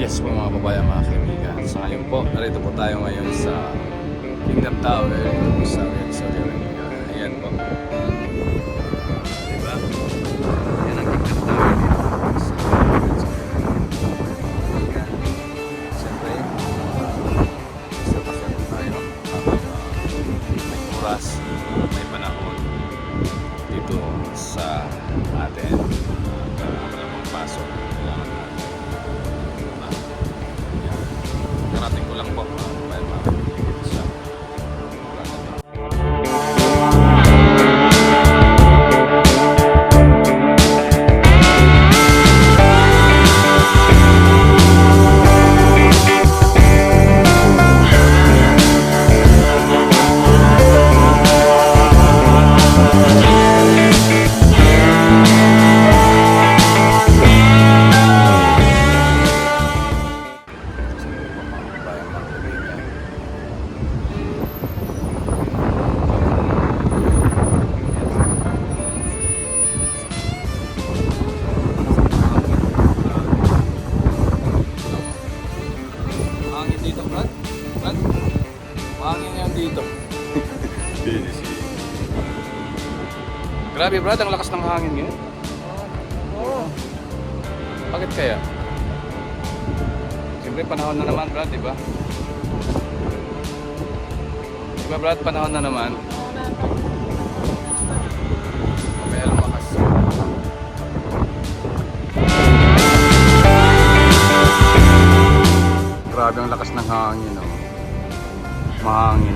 Yes po mga babayan, mga kaibigan. Sa ngayon po, narito po tayo ngayon sa Kingdom Tower sa Real Saudi Arabia. Hangin dito, Brad? Brad? Hangin yan dito. Grabe, Brad, ang lakas ng hangin ngayon. Oo. Bakit kaya? Siyempre, panahon na naman, Brad, di ba? Di ba, Brad, panahon na naman? Grabe ang lakas ng hangin, oh. Mahangin.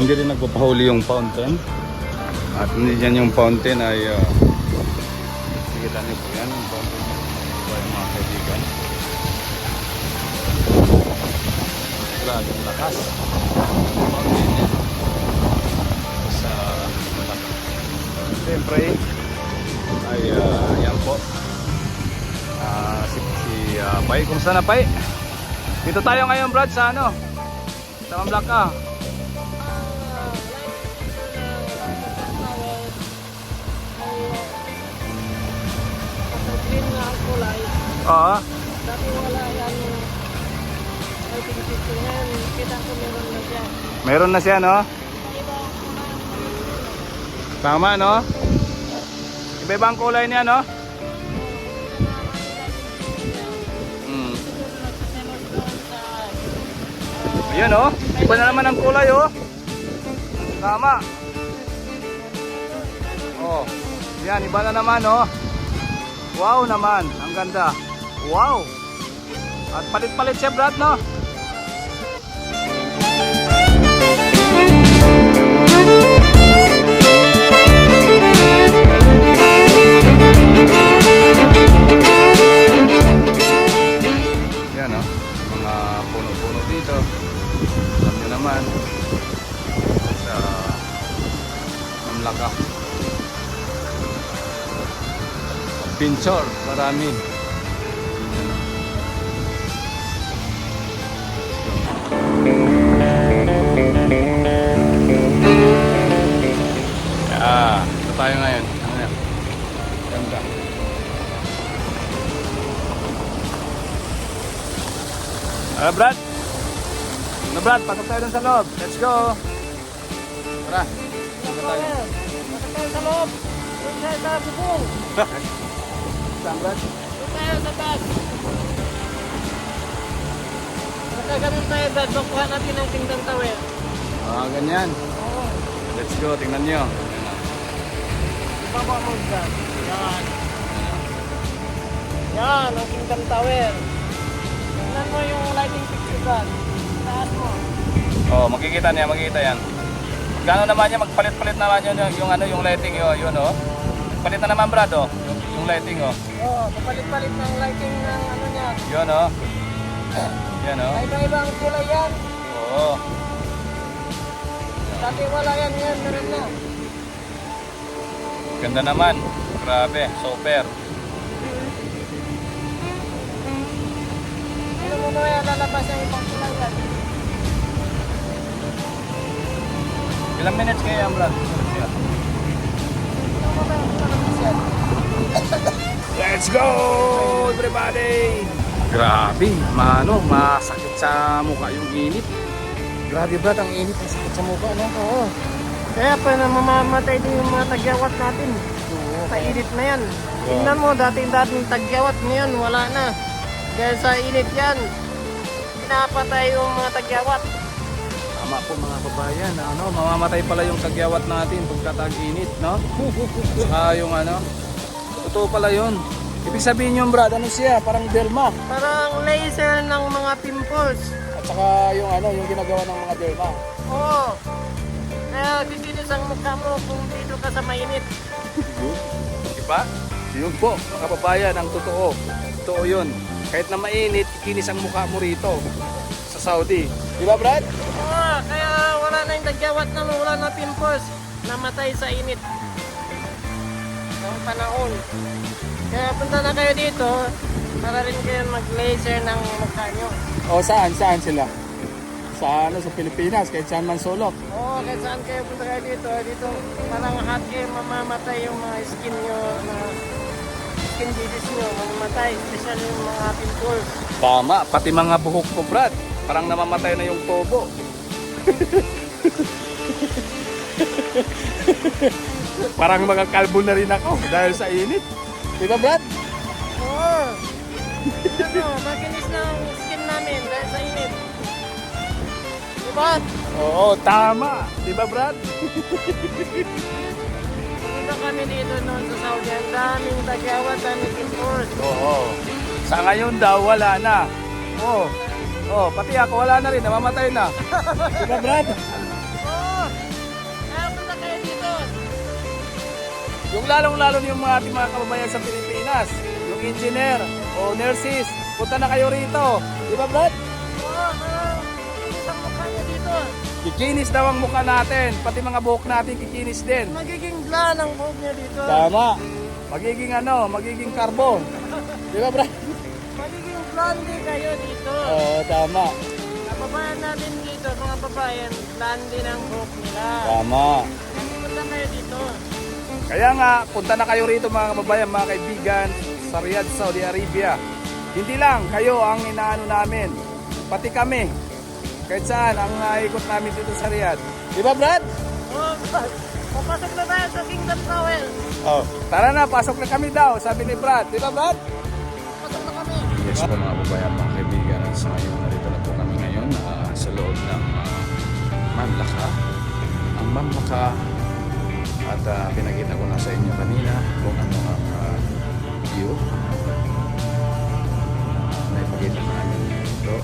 Hindi rin nagpapahuli yung fountain. At hindi dyan yung fountain ay uh, sigilan niyo po yan. Yung fountain babayan, mga kaibigan. Grabe lakas. Fountain yan. Sa siyempre ay uh, yan po. Ah, si, si ah, Pai, kumusta na Pai? Dito tayo ngayon Brad sa ano? Sa Mamlaka kulay. Oo Dati wala yan. Ay, ngayon. Kita ko meron na siya. meron na siya no. Tama no Iba-iba ang kulay niya no mm. Ayan oh Iba na naman ang kulay oh Tama Oh Yan iba na naman oh Wow naman Ang ganda. Wow. At palit-palit siya Brad no Pinchor, marami. Ah, ito tayo ngayon. Ano? Ganda. Ah, Brad? Ano, Brad? Pasok tayo dun sa loob. Let's go. Tara. Ba yan? Pasok tayo sa loob. Doon tayo sa bubong. Saan, Brad? Doon tayo sa taas. Magkaganon tayo dad. Bakuha natin ang Kingdom Tower. Ah, ganyan. Oo. Let's go. Tingnan nyo. Ibaba mo dyan. Yan. Yan, ang Kingdom Tower. Tingnan mo yung lighting fixture dyan. Taas mo. Oh, makikita niya, makikita yan. Gano'n naman niya, magpalit-palit naman yun, yung, yung ano, yung lighting yun, yun oh. Palit na naman Brad oh, yung, lighting oh. Oo, papalit-palit ng lighting ng ano niya. Yun oh. Yan oh. May iba-iba ang kulay yan. Oo. Dati wala yan, yan meron na. Ganda naman. Grabe, super. Ano mo ba yan lalabas yung ibang kulay yan? Ilang minutes kaya yan, Brad? Let's go, everybody! Grabe, mano, masakit sa mukha yung init. Grabe, Brad, ang init, masakit sa mukha, no? Oo. Kaya pa na mamamatay din yung mga tagyawat natin. Sa init na yan. Tingnan mo, dating-dating tagyawat ngayon, wala na. Dahil sa init yan, pinapatay yung mga tagyawat. Tama po mga kabayan, ano, mamamatay pala yung tagyawat natin pagkatag init, no? Saka yung ano, totoo pala yun. Ibig sabihin yung Brad, ano siya, parang derma. Parang laser ng mga pimples. At saka yung ano, yung ginagawa ng mga derma. Oo. Kaya kikinis ang mukha mo kung dito ka sa mainit. Yun. Diba? Yun po, mga kababayan, ang totoo. Totoo yun. Kahit na mainit, kikinis ang mukha mo rito sa Saudi. Di ba, Brad? Oo, kaya wala na yung tagyawat na wala na pimples. Namatay sa init. Ang panahon. Kaya punta na kayo dito para rin kayo mag-laser ng mukha nyo. O, saan? Saan sila? Sa ano, sa Pilipinas, kahit saan man sulok. Oo, kahit saan kayo punta kayo dito, dito parang hot kayo mamamatay yung mga skin nyo na skin disease nyo, mamamatay, especially yung mga pimples. Tama, pati mga buhok ko, Brad. Parang namamatay na yung tobo. Parang mga kalbo na rin ako dahil sa init. Di ba, Brad? Oo. Ano, makinis ng skin namin dahil sa init. Diba? Oo, tama. Di ba, Brad? Punta kami dito noon sa Saudi. Ang daming tagyawat, daming pimples. Oo. Sa ngayon daw, wala na. Oo. Oh, pati ako wala na rin, namamatay na. Di ba, Brad? Lalong-lalo yung mga ating mga kababayan sa Pilipinas, yung engineer o nurses, punta na kayo rito. Di ba, Brad? Oo, parang kinis ang mukha niya dito. Kikinis daw ang mukha natin, pati mga buhok natin kikinis din. Magiging blan ang buhok niya dito. Tama. Magiging ano, magiging carbon. Di ba, Brad? Magiging blondie kayo dito. Oo, tama. Kababayan natin dito, mga babayan, blondie ng buhok nila. Tama. Punta kayo dito. Kaya nga, punta na kayo rito mga kababayan, mga kaibigan, sa Riyadh, Saudi Arabia. Hindi lang kayo ang inaano namin, pati kami. Kahit saan ang naikot namin dito sa Riyadh. Di ba, Brad? Oh, papasok na tayo sa Kingdom Tower. Oh. Tara na, pasok na kami daw, sabi ni Brad. Di ba, Brad? Pasok na kami. Yes po mga kababayan, mga kaibigan. Sa ngayon, narito na po kami ngayon ah, sa loob ng uh, Mamlaka. Ang Mamlaka at uh, pinakita ko na sa inyo kanina kung ano ang ah, view. May pakita na namin ito.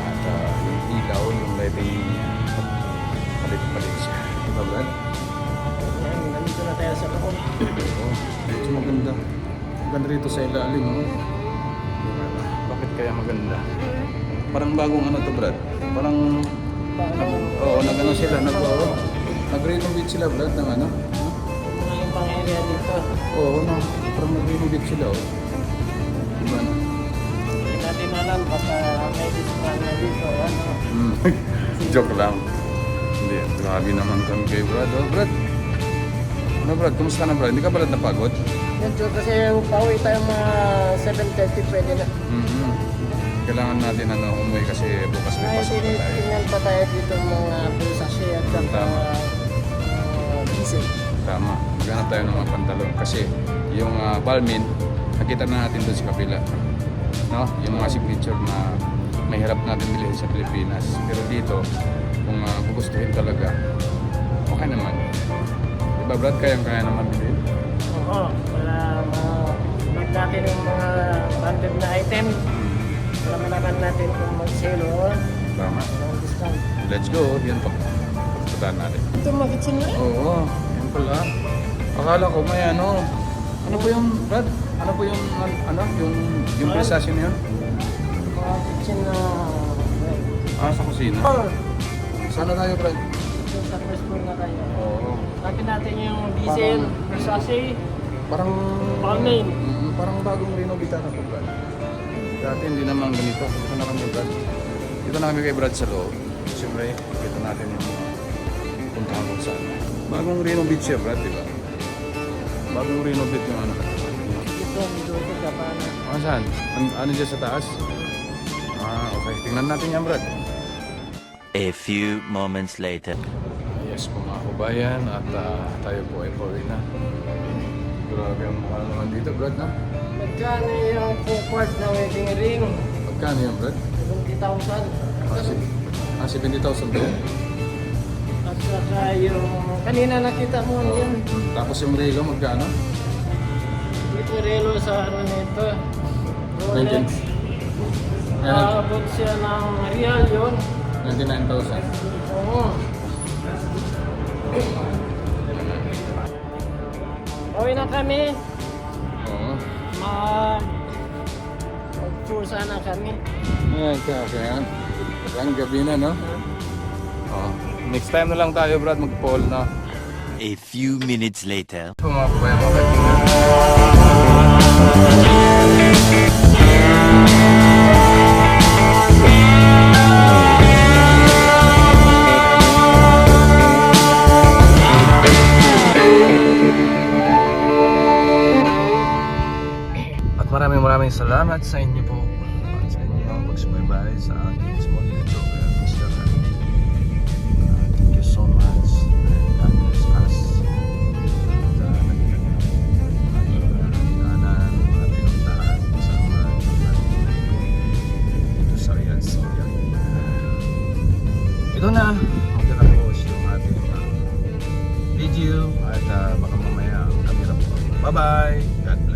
At ah, yung ilaw, yung lighting niya, palit-palit siya. Di ba, Brad? Ayan, nandito na tayo sa loob. Oo, medyo maganda. Maganda rito sa ilalim, no? Bakit kaya maganda? Parang bagong ano to, Brad? Parang, Paano oo, nag-ano sila, nag, oo, nag-renovate sila, Brad, ng ano? mga ibang area dito. Oo, no, parang nag-renovate sila, oh. Diba, no? Hindi natin alam basta may discount na dito. Ano? Hmm. Joke lang. Hindi, grabe naman kami kay Brad. Oh, Brad. Ano Brad, kumusta na Brad? Hindi ka pala napagod? Medyo kasi pauwi tayo mga 7.30 pwede na. Mhm. Kailangan natin ano, umuwi kasi bukas may Ay, pasok pa tayo. tinitingnan pa tayo dito mga pulsasya at saka Tama. Uh. Tama. Maghanap tayo ng mga pantalon kasi yung uh, Balmin, nakita na natin doon sa kapila. No? Yung mga signature na mahirap natin bilhin sa Pilipinas. Pero dito, kung uh, gugustuhin talaga, okay naman. Diba Brad, kayang-kaya naman bilhin? Oo, para mag natin yung mga branded na item. Para malaman natin kung mag-sale o Tama. Let's go. Yan pa. Puntahan natin. Ito mag-kitchen na Oo, pala. Akala ko may ano. Ano po yung, Brad? Ano po yung, ano, yung, yung Ano? prestasyon na yun? Mga kitchen na... Ah, sa kusina. Oh, Sana tayo, Brad? ito sa first floor na tayo. Oo. Nakita natin yung diesel, Versace, Parang... Balmain. Mm, parang bagong renovita na po, Brad. Dati hindi naman ganito. Ito na kami, Brad. Dito na kami kay Brad sa loob. Siyempre, kita natin yung puntahan kung saan. Bagong renovate siya, Brad, di ba? Bagong renovate yung ano. Ito, pa na. Ah, saan? An ano dyan sa taas? Ah, okay. Tingnan natin yan, Brad. A few moments later. Yes po mga kabayan at ah, tayo po ay pauwi na. Grabe ang mahal naman dito, Brad, na? Magkano yung forward na wedding ring? Magkano yan, Brad? 70,000. Ah, si- ah 70,000 ba yan? At saka yung kanina nakita mo yun. Tapos yung relo, magkano? Ito relo sa ano nito. 19. Rolex. Yan, Aabot siya ng real yun. 99,000. Oo. Uwi na kami. Oo. Ma... Mag-tour sana kami. Yan, kaya. Ang gabi na, no? Oo. Next time na lang tayo, Brad, mag-fall na. A few minutes later. Ito mga kabayan, mga kaibigan. At maraming maraming salamat sa inyo po sa inyong pagsubaybay sa aking small YouTube Ito na, magtatapos yung ating uh, video at uh, baka mamaya ang kamera po. Bye-bye! God bless!